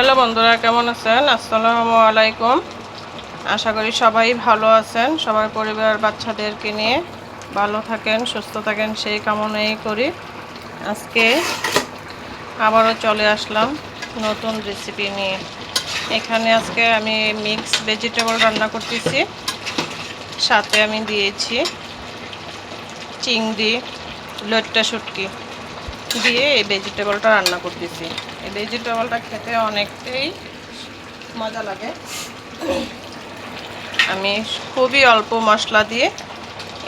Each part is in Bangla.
হ্যালো বন্ধুরা, কেমন আছেন? আসসালামু আলাইকুম। আশা করি সবাই ভালো আছেন। সবার পরিবার, বাচ্চাদেরকে নিয়ে ভালো থাকেন, সুস্থ থাকেন, সেই কামনাই করি। আজকে আবারও চলে আসলাম নতুন রেসিপি নিয়ে। এখানে আজকে আমি মিক্স ভেজিটেবল রান্না করতেছি। সাথে আমি দিয়েছি চিংড়ি, লট্টা শুটকি। দিয়ে এই ভেজিটেবলটা রান্না করতেছি। এই ভেজিটেবলটা খেতে অনেকটাই মজা লাগে। আমি খুবই অল্প মশলা দিয়ে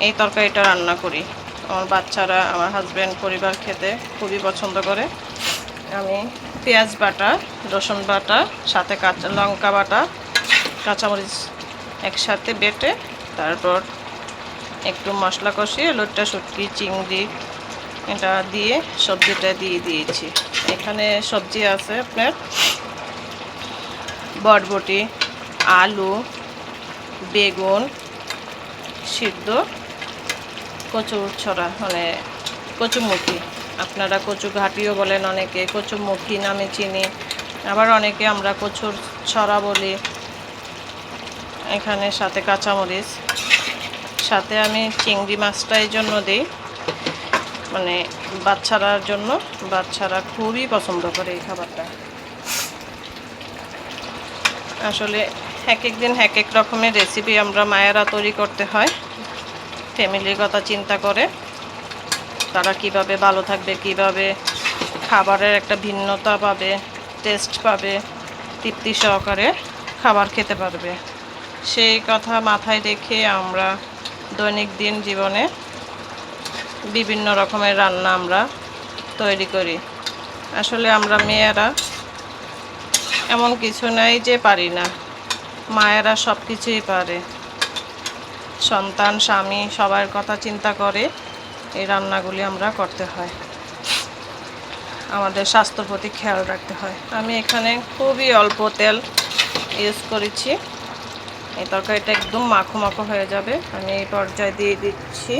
এই তরকারিটা রান্না করি। আমার বাচ্চারা, আমার হাজব্যান্ড পরিবার খেতে খুবই পছন্দ করে। আমি পেঁয়াজ বাটা, রসুন বাটা, সাথে কাঁচা লঙ্কা বাটা, কাঁচামরিচ একসাথে বেটে তারপর একটু মশলা কষিয়ে, লোটটা শুটকি, চিংড়ি এটা দিয়ে সবজিটা দিয়ে দিয়েছি। এখানে সবজি আছে আপনার বটবটি আলু, বেগুন, সিদ্ধ, কচু ছড়া মানে কচুমুখী। আপনারা কচু ঘাটিও বলেন অনেকে, কচুমুখী নামে চিনি। আবার অনেকে আমরা কচুর ছড়া বলি। এখানে সাথে কাঁচামরিচ। সাথে আমি চিংড়ি মাছটা এই জন্য দিই। মানে বাচ্চারার জন্য বাচ্চারা খুবই পছন্দ করে এই খাবারটা। আসলে এক এক দিন এক এক রকমের রেসিপি আমরা মায়েরা তৈরি করতে হয়। ফ্যামিলির কথা চিন্তা করে তারা কীভাবে ভালো থাকবে, কীভাবে খাবারের একটা ভিন্নতা পাবে টেস্ট পাবে, তৃপ্তি সহকারে খাবার খেতে পারবে। সেই কথা মাথায় রেখে আমরা দৈনিক দিন জীবনে বিভিন্ন রকমের রান্না আমরা তৈরি করি। আসলে আমরা মেয়েরা এমন কিছু নাই যে পারি না। মায়েরা সব কিছুই পারে। সন্তান, স্বামী সবার কথা চিন্তা করে এই রান্নাগুলি আমরা করতে হয়। আমাদের স্বাস্থ্যর প্রতি খেয়াল রাখতে হয়। আমি এখানে খুবই অল্প তেল ইউজ করেছি। এই তরকারিটা একদম মাখো মাখো হয়ে যাবে। আমি এই পর্যায়ে দিয়ে দিচ্ছি।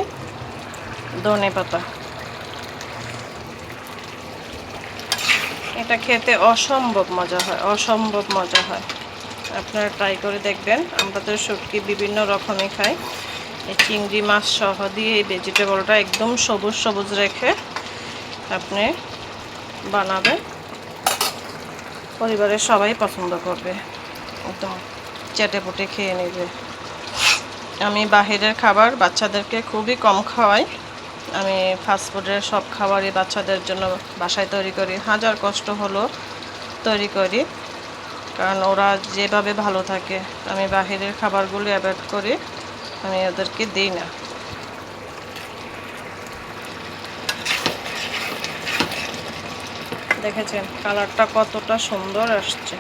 ধনে পাতা এটা খেতে অসম্ভব মজা হয়, অসম্ভব মজা হয়। আপনারা ট্রাই করে দেখবেন, আমরা তো শুটকি বিভিন্ন রকমই খাই। এই চিংড়ি মাছ সহ দিয়ে এই ভেজিটেবলটা একদম সবুজ সবুজ রেখে আপনি বানাবেন। পরিবারের সবাই পছন্দ করবে। একদম চেটে পুটে খেয়ে নেবে। আমি বাহিরের খাবার বাচ্চাদেরকে খুবই কম খাওয়াই। আমি ফাস্টফুডের সব খাবারই বাচ্চাদের জন্য বাসায় তৈরি করি। হাজার কষ্ট হলো তৈরি করি, কারণ ওরা যেভাবে ভালো থাকে, আমি বাহিরের খাবারগুলো অ্যাভয়েড করি, আমি ওদেরকে দিই না। দেখেছেন কালারটা কতটা সুন্দর আসছে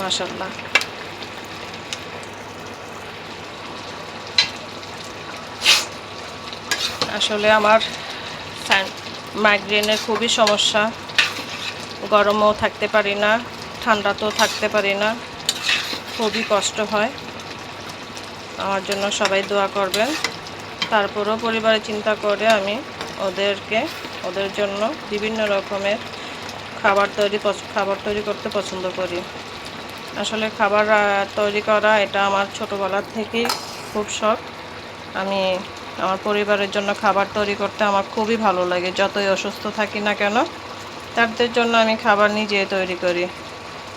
মাসাল্লাহ আসলে আমার মাইগ্রেনের খুবই সমস্যা। গরমও থাকতে পারি না, ঠান্ডাতেও থাকতে পারি না, খুবই কষ্ট হয়। আমার জন্য সবাই দোয়া করবেন। তারপরেও পরিবারে চিন্তা করে আমি ওদেরকে, ওদের জন্য বিভিন্ন রকমের খাবার তৈরি খাবার তৈরি করতে পছন্দ করি। আসলে খাবার তৈরি করা এটা আমার ছোটোবেলার থেকেই খুব শখ। আমি আমার পরিবারের জন্য খাবার তৈরি করতে আমার খুবই ভালো লাগে। যতই অসুস্থ থাকি না কেন, তাদের জন্য আমি খাবার নিজে তৈরি করি।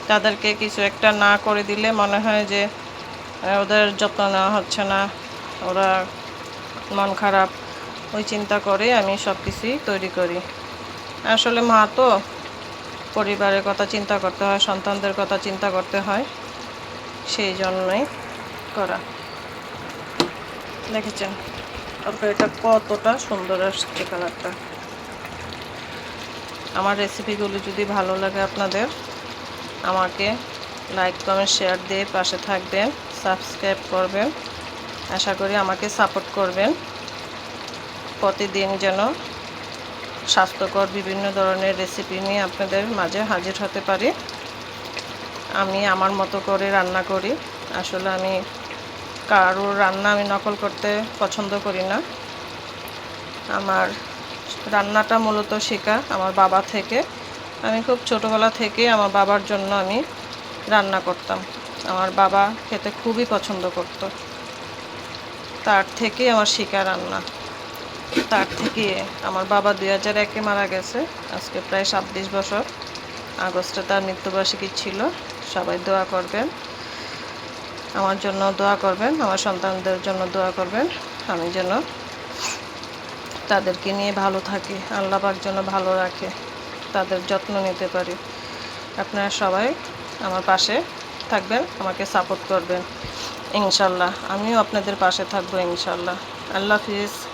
তাদেরকে কিছু একটা না করে দিলে মনে হয় যে ওদের যত্ন নেওয়া হচ্ছে না। ওরা মন খারাপ, ওই চিন্তা করে আমি সব কিছুই তৈরি করি। আসলে মা তো পরিবারের কথা চিন্তা করতে হয়, সন্তানদের কথা চিন্তা করতে হয়, সেই জন্যই করা। দেখেছেন? তরকারিটা কতটা সুন্দর আসছে কালারটা। আমার রেসিপিগুলো যদি ভালো লাগে আপনাদের, আমাকে লাইক কমেন্ট শেয়ার দিয়ে পাশে থাকবেন সাবস্ক্রাইব করবেন। আশা করি আমাকে সাপোর্ট করবেন। প্রতিদিন যেন স্বাস্থ্যকর বিভিন্ন ধরনের রেসিপি নিয়ে আপনাদের মাঝে হাজির হতে পারি। আমি আমার মতো করে রান্না করি। আসলে আমি কারোর রান্না আমি নকল করতে পছন্দ করি না। আমার রান্নাটা মূলত শেখা আমার বাবা থেকে। আমি খুব ছোটোবেলা থেকে আমার বাবার জন্য আমি রান্না করতাম। আমার বাবা খেতে খুবই পছন্দ করত। তার থেকে আমার শিকা রান্না। তার থেকে আমার বাবা দুই হাজার একে মারা গেছে। আজকে প্রায় ছাব্বিশ বছর। আগস্টে তার মৃত্যুবার্ষিকী ছিল। সবাই দোয়া করবেন। আমার জন্য দোয়া করবেন, আমার সন্তানদের জন্য দোয়া করবেন, আমি যেন তাদেরকে নিয়ে ভালো থাকি, আল্লাহ জন্য ভালো রাখে, তাদের যত্ন নিতে পারি। আপনারা সবাই আমার পাশে থাকবেন, আমাকে সাপোর্ট করবেন, ইনশাল্লাহ। আমিও আপনাদের পাশে থাকব, ইনশাল্লাহ। আল্লাহ হাফিজ।